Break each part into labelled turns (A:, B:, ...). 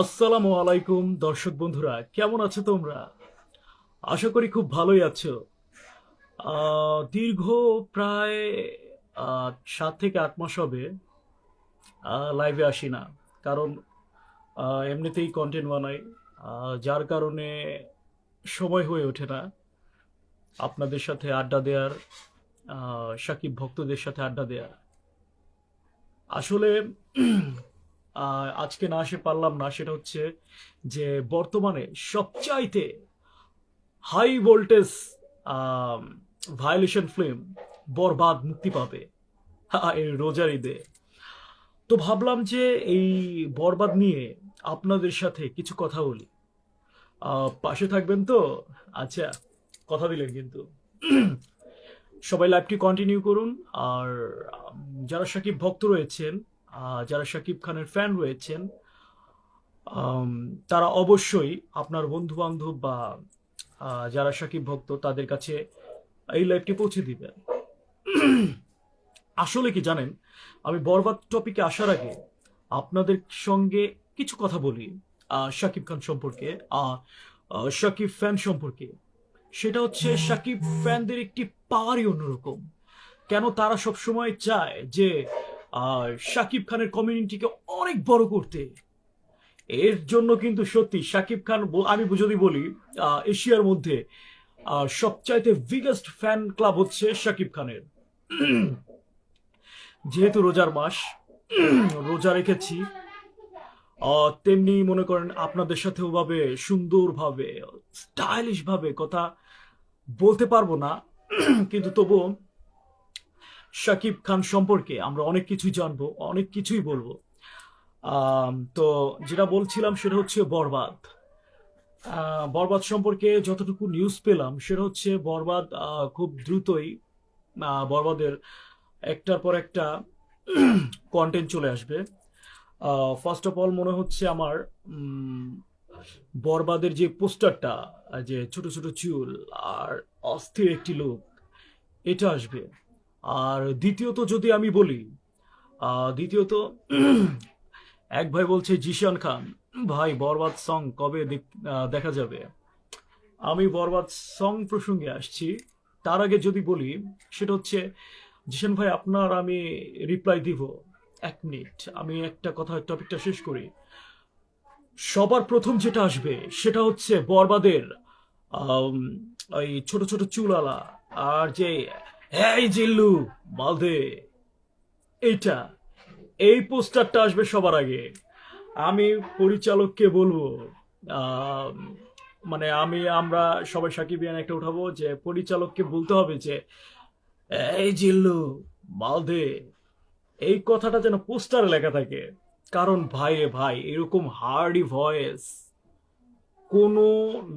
A: আসসালামু আলাইকুম, দর্শক বন্ধুরা, কেমন আছো তোমরা? আশা করি খুব ভালোই আছো। দীর্ঘ প্রায় সাত থেকে আট মাস হবে লাইভে আসি না। কারণ এমনিতেই কন্টেন্ট বানাই যার কারণে সময় হয়ে ওঠে না। আপনাদের সাথে আড্ডা দেওয়ার সাকিব ভক্তদের সাথে আড্ডা দেওয়ার আসলে আজকে না আসে পারলাম না, সেটা হচ্ছে যে বর্তমানে সবচাইতে high voltage violation film Borbaad মুক্তি পাবে। এই রোজার ঈদে। তো ভাবলাম যে এই বরবাদ নিয়ে আপনাদের সাথে কিছু কথা বলি। পাশে থাকবেন তো? আচ্ছা কথা দিলেন কিন্তু। সবাই লাইভটি কন্টিনিউ করুন। আর যারা সাকিব ভক্ত রয়েছেন যারা শাকিব খানের ফ্যান রয়েছেন তারা অবশ্যই আপনার বন্ধু বান্ধব বা যারা শাকিব ভক্ত, তাদের কাছে এই লাইভটি পৌঁছে দিবেন। আসলে কি জানেন, আমি বরবাদ টপিকে আসার আগে আপনাদের সঙ্গে কিছু কথা বলি শাকিব খান সম্পর্কে শাকিব ফ্যান সম্পর্কে। সেটা হচ্ছে শাকিব ফ্যানদের একটি পাওয়ারই অন্যরকম। কেন তারা সব সময় চায় যে আহ, শাকিব খানের কমিউনিটিকে অনেক বড় করতে। এর জন্য কিন্তু সত্যি শাকিব খান আমি যদি বলি এশিয়ার মধ্যে সবচাইতে বিগেস্ট ফ্যান ক্লাব হচ্ছে শাকিব খানের। যেহেতু রোজার মাস রোজা রেখেছি তেমনি মনে করেন আপনাদের সাথে ওভাবে সুন্দরভাবে স্টাইলিশ ভাবে কথা বলতে পারব না। কিন্তু তবুও শাকিব খান সম্পর্কে আমরা অনেক কিছুই জানব, অনেক কিছুই বলব। তো যেটা বলছিলাম সেটা হচ্ছে বরবাদ। বরবাদ সম্পর্কে যতটুকু নিউজ পেলাম সেটা হচ্ছে বরবাদ খুব দ্রুতই বরবাদের একটার পর একটা কন্টেন্ট চলে আসবে। ফার্স্ট অফ অল মনে হচ্ছে আমার বরবাদের যে পোস্টারটা, যে ছোট ছোট চুল আর অস্থির একটি লোক এটা আসবে। আর দ্বিতীয়ত যদি আমি বলি দ্বিতীয়ত, এক ভাই বলছে জিশান খান, ভাই, বরবাদ সং কবে দেখ- যাবে? আমি বরবাদ সং প্রসঙ্গে আসছি। তার আগে যদি বলি, সেটা হচ্ছে জিশান ভাই, আপনার আমি রিপ্লাই দিব এক মিনিট আমি একটা কথা টপিকটা শেষ করি। সবার প্রথম যেটা আসবে, সেটা হচ্ছে বরবাদের ওই ছোট ছোট চুলালা আর যে এই জিল্লু মালদে এইটা, এই পোস্টারটা আসবে সবার আগে। আমি পরিচালককে বলব মানে আমি, আমরা সবাই সাকিবিয়ান একটা উঠাবো যে পরিচালককে বলতে হবে যে, এই জিল্লু মালদে এই কথাটা যেন পোস্টারে লেখা থাকে। কারণ ভাই রে ভাই, এরকম হার্ডি ভয়েস কোনো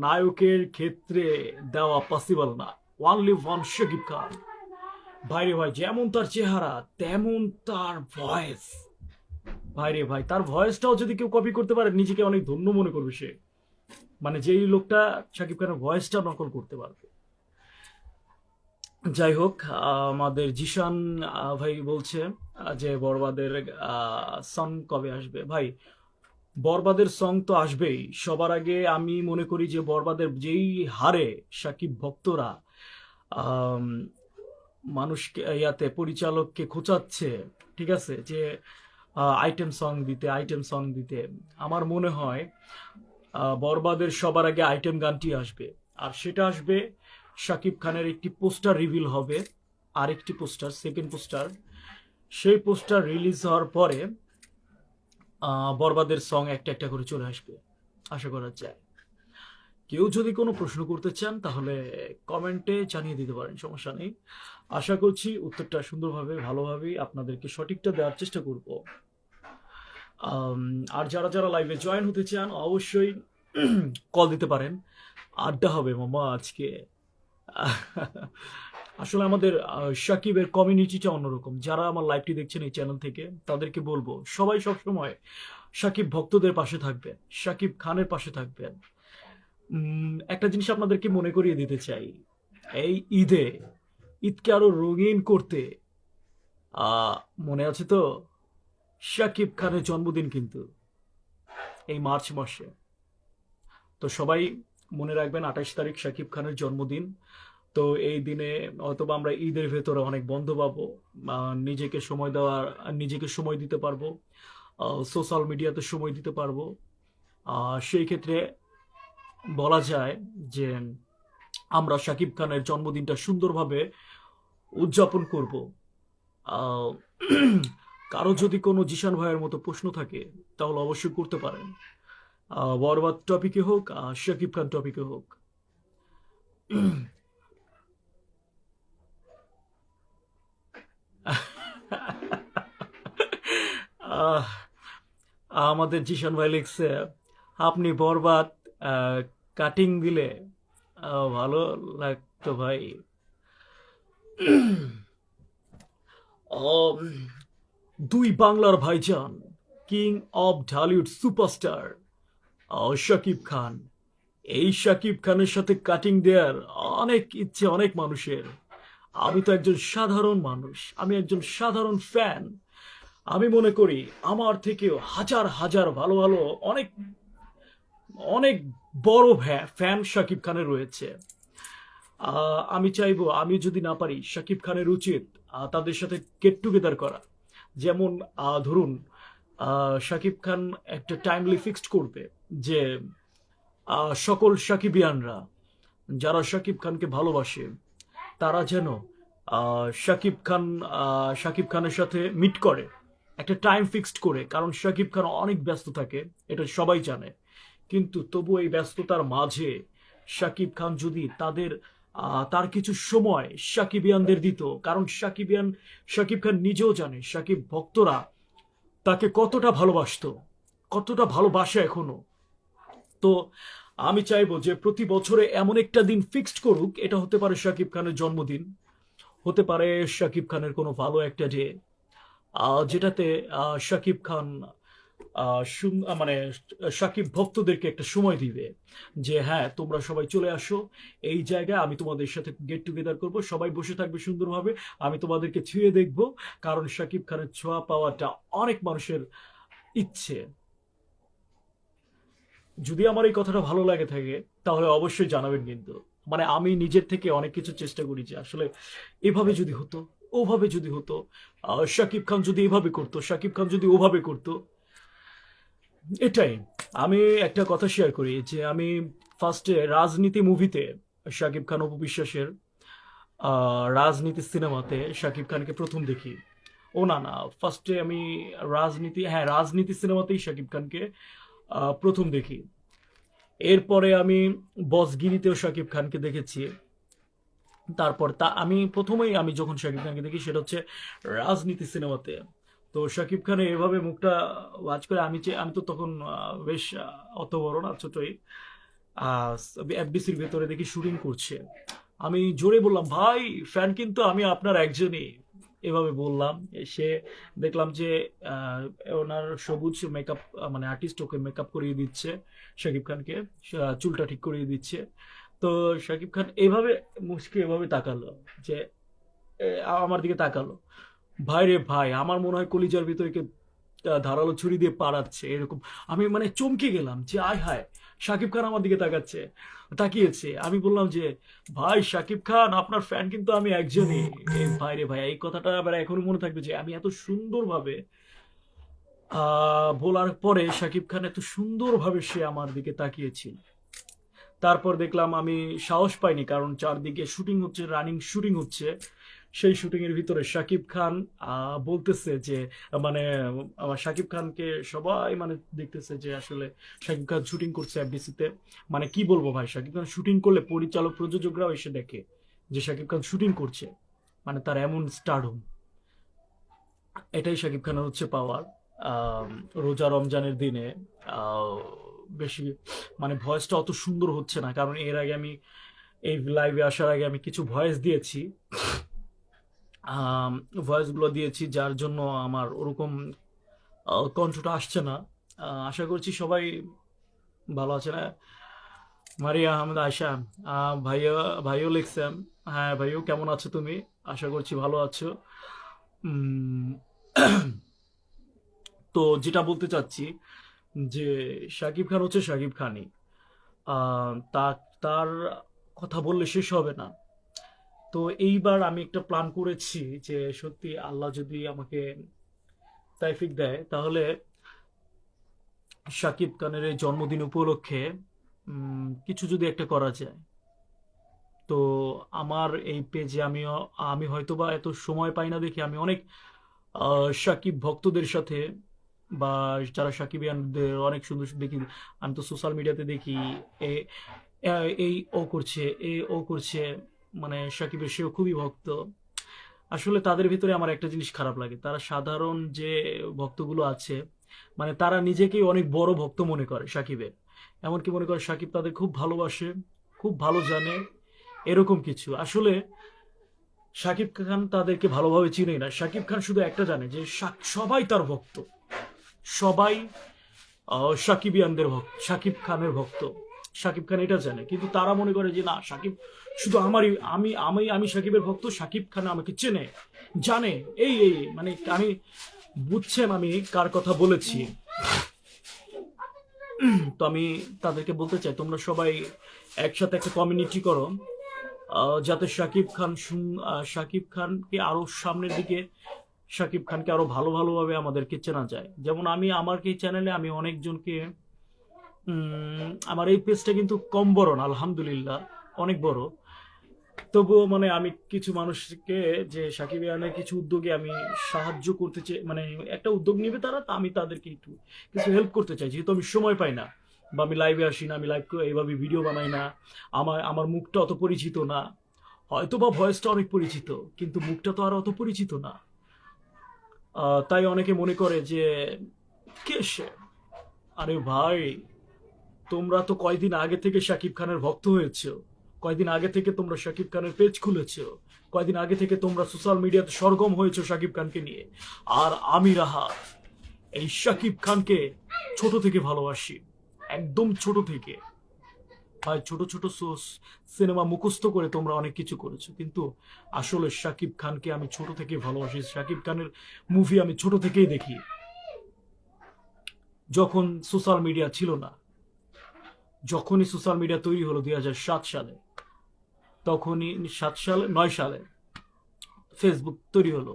A: নায়কের ক্ষেত্রে দেওয়া পসিবল না। ওয়ানলি ওয়ান শাকিব খান ভাই রে ভাই, যেমন তার চেহারা, তেমন তার ভয়েস ভাই রে ভাই, তার ভয়েসটাও যদি কেউ কপি করতে পারে, নিজেকে অনেক ধন্য মনে করবে সে। মানে যেই লোকটা শাকিব খানের ভয়েসটা নকল করতে পারবে। যাই হোক, আমাদের জিশান ভাই বলছে, যে বরবাদের সং কবে আসবে? ভাই, বরবাদের সং তো আসবেই। সবার আগে আমি মনে করি যে বরবাদের যেই হারে সাকিব ভক্তরা মানুষকে, ইয়াতে পরিচালককে খোঁচাচ্ছে, ঠিক আছে? যে আইটেম সং দিতে আইটেম সং দিতে। আমার মনে হয় বরবাদের সবার আগে আইটেম গানটি আসবে। আর সেটা আসবে শাকিব খানের একটি পোস্টার রিভিল হবে, আরেকটি পোস্টার সেকেন্ড পোস্টার। সেই পোস্টার রিলিজ হওয়ার পরে বরবাদের সং একটা একটা করে চলে আসবে। আশা করা যায়। কেউ যদি কোনো প্রশ্ন করতে চান, তাহলে কমেন্টে জানিয়ে দিতে পারেন, সমস্যা নেই। আশা করছি উত্তরটা সুন্দরভাবে, ভালোভাবেই আপনাদেরকে সঠিকটা দেওয়ার চেষ্টা করব। আর যারা যারা লাইভে জয়েন হতে চান, অবশ্যই কল দিতে পারেন। আড্ডা হবে মামা আজকে। আসলে আমাদের সাকিবের কমিউনিটিটা অন্যরকম। যারা আমার লাইভটি দেখছেন এই চ্যানেল থেকে, তাদেরকে বলব, সবাই সবসময় সাকিব ভক্তদের পাশে থাকবেন, সাকিব খানের পাশে থাকবেন। একটা জিনিস আপনাদেরকে মনে করিয়ে দিতে চাই। এই ঈদে, ঈদকে আরও রঙিন করতে মনে আছে তো? সাকিব খানের জন্মদিন কিন্তু, এই মার্চ মাসে। তো সবাই মনে রাখবেন, আঠাশ তারিখ শাকিব খানের জন্মদিন। তো এই দিনে অথবা আমরা ঈদের ভেতরে অনেক বন্ধ পাবো নিজেকে সময় দেওয়ার, নিজেকে সময় দিতে পারব সোশ্যাল মিডিয়াতে সময় দিতে পারব। সেই ক্ষেত্রে বলা যায় যে আমরা শাকিব খানের জন্মদিনটা সুন্দরভাবে উদযাপন করব। কারও যদি কোনো জিশান ভাইয়ের মতো প্রশ্ন থাকে, তাহলে অবশ্যই করতে পারেন। বরবাদ টপিকে হোক, আর শাকিব খান টপিকে হোক। আমাদের জিশান ভাই লিখছে, আপনি বরবাদ কাটিং দিলে ভালো লাগতো ভাই। দুই বাংলার ভাইজান king of Dhallywood superstar Shakib Khan. এই শাকিব খানের সাথে কাটিং দেওয়ার অনেক ইচ্ছে অনেক মানুষের। আমি তো একজন সাধারণ মানুষ, আমি একজন সাধারণ ফ্যান আমি মনে করি, আমার থেকেও হাজার হাজার ভালো ভালো অনেক অনেক বড় ফ্যান শাকিব খানের রয়েছে। আমি চাইব আমি যদি না পারি, শাকিব খানের উচিত তাদের সাথে গেট টুগেদার করা। যেমন ধরুন শাকিব খান একটা টাইমলি ফিক্সড করবে যে সকল সাকিবিয়ানরা যারা শাকিব খানকে ভালোবাসে, তারা যেন শাকিব খান শাকিব খানের সাথে মিট করে, একটা টাইম ফিক্সড করে, কারণ শাকিব খান অনেক ব্যস্ত থাকে, এটা সবাই জানে। কিন্তু তবু এই ব্যস্ততার মাঝে শাকিব খান যদি তাদের তার কিছু সময় সাকিবিয়ানদের দিত, কারণ সাকিবিয়ান শাকিব খান নিজেও জানে সাকিব ভক্তরা তাকে কতটা ভালোবাসতো, কতটা ভালোবাসে এখনও। তো আমি চাইব যে প্রতি বছরে এমন একটা দিন ফিক্সড করুক, এটা হতে পারে শাকিব খানের জন্মদিন, হতে পারে শাকিব খানের কোনো ভালো একটা ডে যেটাতে শাকিব খান মানে শাকিব ভক্তদেরকে একটা সময় দিবে যে হ্যাঁ তোমরা সবাই চলে আসো। এই জায়গায় আমি তোমাদের সাথে গেট টুগেদার করব। সবাই বসে থাকবে সুন্দরভাবে। আমি তোমাদেরকে ছুঁয়ে দেখব। কারণ শাকিব খানের ছোঁয়া পাওয়াটা অনেক মানুষের ইচ্ছে। যদি আমার এই কথাটা ভালো লাগে থাকে, তাহলে অবশ্যই জানাবেন কিন্তু। মানে আমি নিজের থেকে অনেক কিছু চেষ্টা করি যে, আসলে এভাবে যদি হতো, ওভাবে যদি হতো শাকিব খান যদি এভাবে করতো শাকিব খান যদি ওভাবে করতো এটাই। আমি একটা কথা শেয়ার করি যে আমি ফার্স্টে রাজনীতি মুভিতে শাকিব খান অপু বিশ্বাসের রাজনীতি সিনেমাতে শাকিব খানকে প্রথম দেখি। ও না না ফার্স্টে আমি রাজনীতি হ্যাঁ রাজনীতি সিনেমাতেই শাকিব খানকে প্রথম দেখি। এরপরে আমি বসগিরিতেও শাকিব খানকে দেখেছি। তারপর তা, আমি প্রথমেই আমি যখন শাকিব খানকে দেখি, সেটা হচ্ছে রাজনীতি সিনেমাতে তো শাকিব খানের এভাবে মুখটা ওয়াচ করে, আমি আমি তো তখন বেশ অত বড় না ছোটই এফবিসির ভেতরে দেখি শুটিং করছে। আমি জোরে বললাম, ভাই, ফ্যান কিন্তু আমি আপনার একজনই। এভাবে বললাম সে দেখলাম যে ওনার সবুজ মেকআপ মানে আর্টিস্ট ওকে মেকআপ করিয়ে দিচ্ছে শাকিব খানকে চুলটা ঠিক করিয়ে দিচ্ছে। তো শাকিব খান এভাবে মুচকে এভাবে তাকালো যে আমার দিকে তাকালো। ভাই রে ভাই, আমার মনে হয় কলিজার ভিতরে ধারালো ছুরি দিয়ে পাড়াচ্ছে, এরকম। আমি মানে চমকে গেলাম যে, আয় হায়, শাকিব খান আমার দিকে তাকাচ্ছে, তাকিয়েছে। আমি বললাম যে, ভাই শাকিব খান, আপনার ফ্যান কিন্তু আমি একজনই। ভাই রে ভাই, এই কথাটা আবার এখনও মনে থাকবে যে, আমি এত সুন্দরভাবে বলার পরে শাকিব খান এত সুন্দরভাবে সে আমার দিকে তাকিয়েছিল। তারপর দেখলাম আমি সাহস পাইনি, কারণ চারদিকে শুটিং হচ্ছে রানিং শুটিং হচ্ছে। সেই শুটিং এর ভিতরে শাকিব খান বলতেছে যে মানে আমার শাকিব খানকে সবাই মানে দেখতেছে যে আসলে শাকিব খান শুটিং করছে এফডিসিতে মানে কি বলব ভাই, শাকিব খান শুটিং করলে পরিচালক, প্রযোজকরাও এসে দেখে যে শাকিব খান শুটিং করছে। মানে তার এমন স্টারডম এটাই শাকিব খানের হচ্ছে পাওয়ার রোজা রমজানের দিনে বেশি মানে ভয়েসটা অত সুন্দর হচ্ছে না। কারণ, এর আগে আমি, এই লাইভে আসার আগে আমি কিছু ভয়েস দিয়েছি। ভয়েসগুলো দিয়েছি, যার জন্য আমার ওরকম কণ্ঠটা আসছে না। আশা করছি সবাই ভালো আছে না মারিয়া আহমেদ আয়সা ভাইয়া, ভাইও লিখছেন। হ্যাঁ ভাইও কেমন আছো তুমি? আশা করছি ভালো আছো। তো যেটা বলতে চাচ্ছি, যে শাকিব খান হচ্ছে শাকিব খানই। তা, তার কথা বললে শেষ হবে না। তো এইবার আমি একটা প্ল্যান করেছি যে সত্যি আল্লাহ যদি আমাকে তাইফিক দেয়, তাহলে শাকিব খানের জন্মদিন উপলক্ষে কিছু যদি একটা করা যায়। তো আমার এই পেজে আমি আমি হয়তো বা এত সময় পাই না দেখি আমি অনেক শাকিব ভক্তদের সাথে বা যারা সাকিবিয়ানদের অনেক সুন্দর দেখি, আমি তো সোশ্যাল মিডিয়াতে দেখি এ- এই ও করছে, এ, ও করছে মানে সাকিবের সেও খুবই ভক্ত। আসলে তাদের ভিতরে আমার একটা জিনিস খারাপ লাগে। তারা সাধারণ যে ভক্তগুলো আছে মানে তারা নিজেকেই অনেক বড় ভক্ত মনে করে সাকিবের এমনকি মনে করে সাকিব তাদের খুব ভালোবাসে, খুব ভালো জানে, এরকম কিছু। আসলে সাকিব খান তাদেরকে ভালোভাবে চিনে না। সাকিব খান শুধু একটা জানে যে সবাই তার ভক্ত। সবাই সাকিবিয়ানদের ভক্ত, সাকিব খানের ভক্ত। শাকিব খান এটা জানে। কিন্তু তারা মনে করে যে, না, সাকিব শুধু আমারই, আমি আমি আমি সাকিবের ভক্ত শাকিব খান আমাকে চেনে, জানে। এই এই মানে আমি বুঝছেন আমি কার কথা বলেছি। তো আমি তাদেরকে বলতে চাই, তোমরা সবাই একসাথে একটা কমিউনিটি করো যাতে শাকিব খান শাকিব খানকে আরও সামনের দিকে শাকিব খানকে আরও ভালো, ভালোভাবে আমাদেরকে চেনা যায়। যেমন আমি আমার এই চ্যানেলে আমি অনেকজনকে আমার এই পেজটা কিন্তু কম বড় না, আলহামদুলিল্লাহ, অনেক বড়। তবুও মানে আমি কিছু মানুষকে, যে সাকিব ইয়ানের কিছু উদ্যোগে আমি সাহায্য করতে চাই মানে একটা উদ্যোগ নেবে তারা, তা আমি তাদেরকে একটু কিছু হেল্প করতে চাই। যেহেতু আমি সময় পাই না, বা আমি লাইভে আসি না, আমি লাইভ এইভাবে ভিডিও বানাই না, আমার আমার মুখটা অত পরিচিত না। হয়তো বা ভয়েসটা অনেক পরিচিত, কিন্তু মুখটা তো আর অত পরিচিত না। তাই অনেকে মনে করে যে, কে সে? আরে ভাই তোমরা তো কয়দিন আগে থেকে শাকিব খানের ভক্ত হয়েছো। কয়দিন আগে থেকে তোমরা শাকিব খানের পেজ খুলেছো। কয়দিন আগে থেকে তোমরা সোশ্যাল মিডিয়াতে সরগম হয়েছো শাকিব খানকে নিয়ে। আর আমি রাহা এই শাকিব খানকে ছোট থেকে ভালোবাসি। একদম ছোট থেকে। হয় ছোট ছোট সিনেমা মুখস্থ করে তোমরা অনেক কিছু করেছ। কিন্তু আসলে শাকিব খানকে আমি ছোট থেকে ভালোবাসি। শাকিব খানের মুভি আমি ছোট থেকেই দেখি। যখন সোশ্যাল মিডিয়া ছিল না যখনই সোশ্যাল মিডিয়া তৈরি হলো দুই সালে, তখনই সাত সালে, নয় সালে ফেসবুক তৈরি হলো।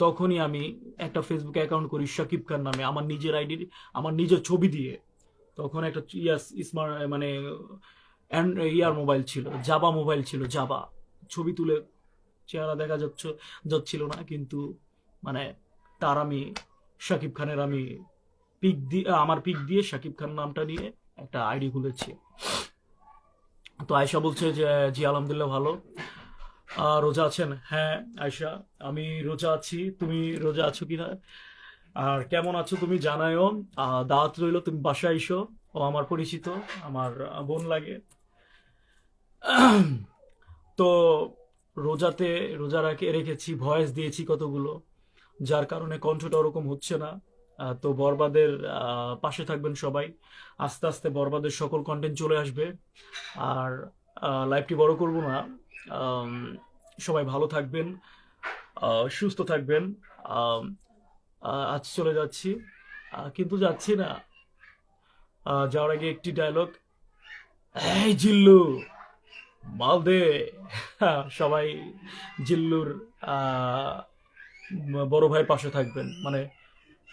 A: তখনই আমি একটা ফেসবুক অ্যাকাউন্ট করি শাকিব খান নামে, আমার নিজের আইডি আমার নিজের ছবি দিয়ে। তখন একটা ইয়াস স্মার্ট মানে ইয়ার মোবাইল ছিল জাবা মোবাইল ছিল জাবা ছবি তুলে চেহারা দেখা যাচ্ছে, যাচ্ছিল না, কিন্তু মানে তার আমি শাকিব খানের আমি পিক দিয়ে আমার পিক দিয়ে শাকিব খান নামটা নিয়ে একটা আইডি খুলেছি। তো আয়শা বলছে যে, জি, আলহামদুলিল্লাহ ভালো। রোজা আছেন? হ্যাঁ আয়শা, আমি রোজা আছি। তুমি রোজা আছো কি না আর কেমন আছো তুমি জানায়ও। দাওয়াত রইল, তুমি বাসায় এসো। ও আমার পরিচিত, আমার বোন লাগে। তো রোজাতে, রোজা রেখেছি, ভয়েস দিয়েছি কতগুলো। যার কারণে কণ্ঠটা ওরকম হচ্ছে না। তো বরবাদের পাশে থাকবেন সবাই। আস্তে আস্তে বরবাদের সকল কন্টেন্ট চলে আসবে। আর লাইভটি বড় করব না। সবাই ভালো থাকবেন সুস্থ থাকবেন। আজ চলে যাচ্ছি। কিন্তু যাচ্ছি না। যাওয়ার আগে একটি ডায়লগ এই জিল্লু, মাল দে। সবাই জিল্লুর বড় ভাইয়ের পাশে থাকবেন। মানে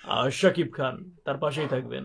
A: আহ, শাকিব খান তার পাশেই থাকবেন